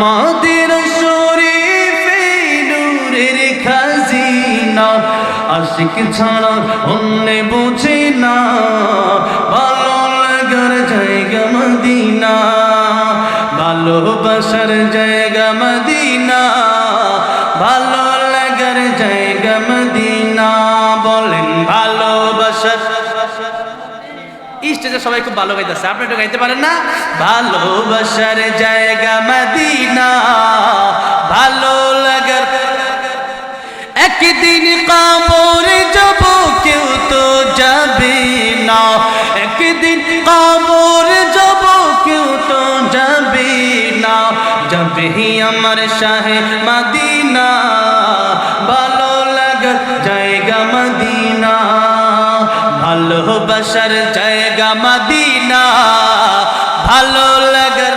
মদিন শরীফে নূরের খাজিনা। আশিক ছাড়া অন্য বুঝে না। ভালো লাগার জায়গা মদিনা। ভালোবাসার জায়গা মদিনা। ভালো লাগার জায়গা মদিনা। বলেন ভালোবাসার স্টেজে সবাই খুব ভালো গাইতেছে। আপনি একটু গাইতে পারেন না? ভালোবাসার জায়গা মদিনা। একদিন কামরে যাব কেউ তো যাবে না। একদিন কামরে যাব কেউ তো যাবে না। যাবে আমার শাহে মদিনা। ভালো লাগার জায়গা মদিনা। ভালোবাসার জায়গা মদিনা। ভালো লাগার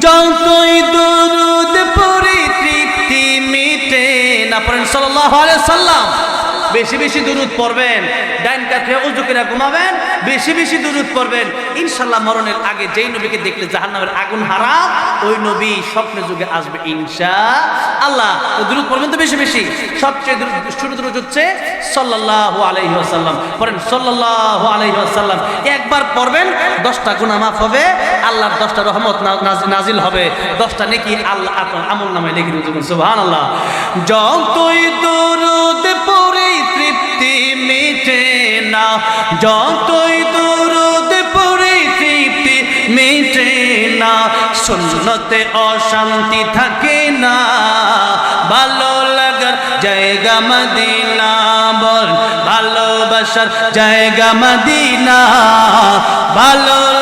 যতই দরুদ পড়েন সাল্লাহ আলিয়া সাল্লাম বেশি বেশি দুরুদ পড়বেন, ডাইন কাছে উজু ঘুমাবেন, বেশি বেশি দুরুদ পড়বেন। ইনশাল্লাহ মরণের আগে যেই নবীকে দেখলে জাহান্নামের আগুন হারা ওই নবী স্বপ্নে যুগে আসবে ইনশা আল্লাহ দুরুদ পড়বেন তো বেশি বেশি? সবচেয়ে শুরু দুরুদ হচ্ছে সাল্লাল্লাহু আলাইহি ওয়াসাল্লাম। পড়েন সাল্লাল্লাহু আলাইহি ওয়াসাল্লাম। একবার পড়বেন, দশটা গুনাহ মাফ হবে, আল্লাহর দশটা রহমত নাজিল হবে। দশটা নেকি আল্লাহ আমল নামায় লিখে দিতে সুবহানাল্লাহ। যতই দরুদ যতই দূরত পড়ি মিটে না, সুন্নতে অশান্তি থাকে না। ভালো লাগার জায়গা মদিনা, বল, ভালোবাসার জায়গা মদিনা। ভালো